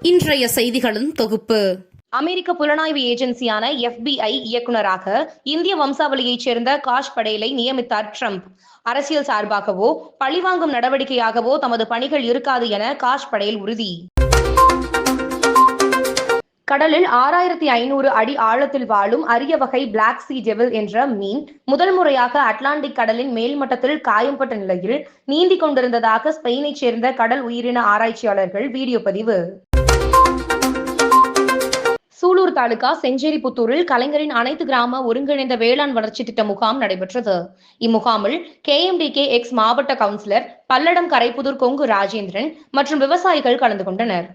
இன்றைய செய்திகளின் தொகுப்பு. அமெரிக்க புலனாய்வு ஏஜென்சியான எஃபிஐ இயக்குனராக இந்திய வம்சாவளியைச் சேர்ந்த காஷ் படேலை நியமித்தார் ட்ரம்ப். அரசியல் சார்பாகவோ பழிவாங்கும் நடவடிக்கையாகவோ தமது பணிகள் இருக்காது என காஷ் படேல் உறுதி. கடலில் ஆறாயிரத்தி ஐநூறு அடி ஆழத்தில் வாழும் அரிய வகை பிளாக் சி டெவில் என்ற மீன் முதல் முறையாக அட்லாண்டிக் கடலின் மேல்மட்டத்தில் காயம்பட்ட நிலையில் நீந்தி கொண்டிருந்ததாக ஸ்பெயினைச் சேர்ந்த கடல் உயிரின ஆராய்ச்சியாளர்கள் வீடியோ பதிவு. சூலூர் தாலுகா செஞ்சேரிபுத்தூரில் கலைஞரின் அனைத்து கிராம ஒருங்கிணைந்த வேளாண் வளர்ச்சி திட்ட முகாம் நடைபெற்றது. இம்முகாமில் கேஎம்டிகே எக்ஸ் மாவட்ட கவுன்சிலர் பல்லடம் கரைப்புதூர் கொங்கு ராஜேந்திரன் மற்றும் விவசாயிகள் கலந்து கொண்டனர்.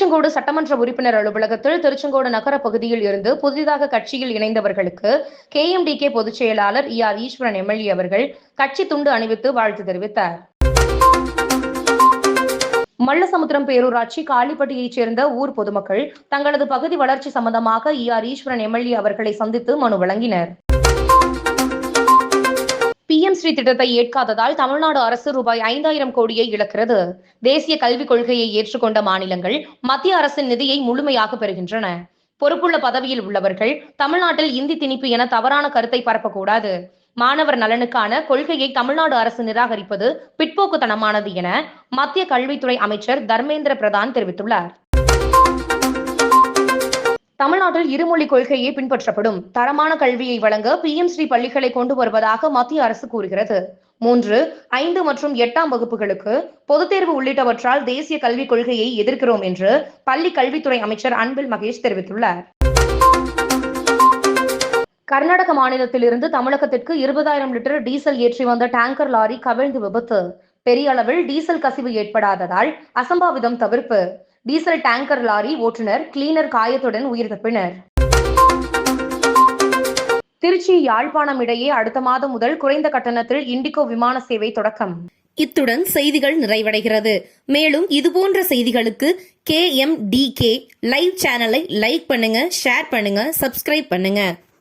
திருச்செங்கோடு சட்டமன்ற உறுப்பினர் அலுவலகத்தில் திருச்செங்கோடு நகர பகுதியில் இருந்து புதிதாக கட்சியில் இணைந்தவர்களுக்கு கே எம் டி கே பொதுச் செயலாளர் இ ஆர் ஈஸ்வரன் எம்எல்ஏ அவர்கள் கட்சி துண்டு அணிவித்து வாழ்த்து தெரிவித்தார். மல்லசமுத்திரம் பேரூராட்சி காளிப்பட்டியைச் சேர்ந்த ஊர் பொதுமக்கள் தங்களது பகுதி வளர்ச்சி சம்பந்தமாக இ ஆர் ஈஸ்வரன் எம்எல்ஏ அவர்களை சந்தித்து மனு வழங்கினர். பிஎம் ஸ்ரீ திட்டத்தை ஏற்காததால் தமிழ்நாடு அரசு ரூபாய் ஐந்தாயிரம் கோடியை இழக்கிறது. தேசிய கல்விக் கொள்கையை ஏற்றுக்கொண்ட மாநிலங்கள் மத்திய அரசின் நிதியை முழுமையாக பெறுகின்றன. பொறுப்புள்ள பதவியில் உள்ளவர்கள் தமிழ்நாட்டில் இந்தி திணிப்பு என தவறான கருத்தை பரப்பக்கூடாது. மாணவர் நலனுக்கான கொள்கையை தமிழ்நாடு அரசு நிராகரிப்பது பிற்போக்குத்தனமானது என மத்திய கல்வித்துறை அமைச்சர் தர்மேந்திர பிரதான் தெரிவித்துள்ளார். தமிழ்நாட்டில் இருமொழி கொள்கையே பின்பற்றப்படும். தரமான கல்வியை வழங்க பிஎம் ஸ்ரீ பள்ளிகளை கொண்டு வருவதாக மத்திய அரசு கூறுகிறது. மூன்று ஐந்து மற்றும் எட்டாம் வகுப்புகளுக்கு பொதுத் தேர்வு உள்ளிட்டவற்றால் தேசிய கல்விக் கொள்கையை எதிர்க்கிறோம் என்று பள்ளி கல்வித்துறை அமைச்சர் அன்பில் மகேஷ் தெரிவித்துள்ளார். கர்நாடக மாநிலத்திலிருந்து தமிழகத்திற்கு இருபதாயிரம் லிட்டர் டீசல் ஏற்றி வந்த டேங்கர் லாரி கவிழ்ந்து விபத்து. பெரிய அளவில் டீசல் கசிவு ஏற்படாததால் அசம்பாவிதம் தவிர்ப்பு. டீசல் டேங்கர் லாரி ஓட்டுநர் கிளீனர் காயத்துடன் உயிர் தப்பினர். திருச்சி யாழ்ப்பாணம் இடையே அடுத்த மாதம் முதல் குறைந்த கட்டணத்தில் இண்டிகோ விமான சேவை தொடக்கம். இத்துடன் செய்திகள் நிறைவடைகிறது. மேலும் இதுபோன்ற செய்திகளுக்கு K M D K live சேனலை லைக் பண்ணுங்க ஷேர் பண்ணுங்க சப்ஸ்கிரைப் பண்ணுங்க.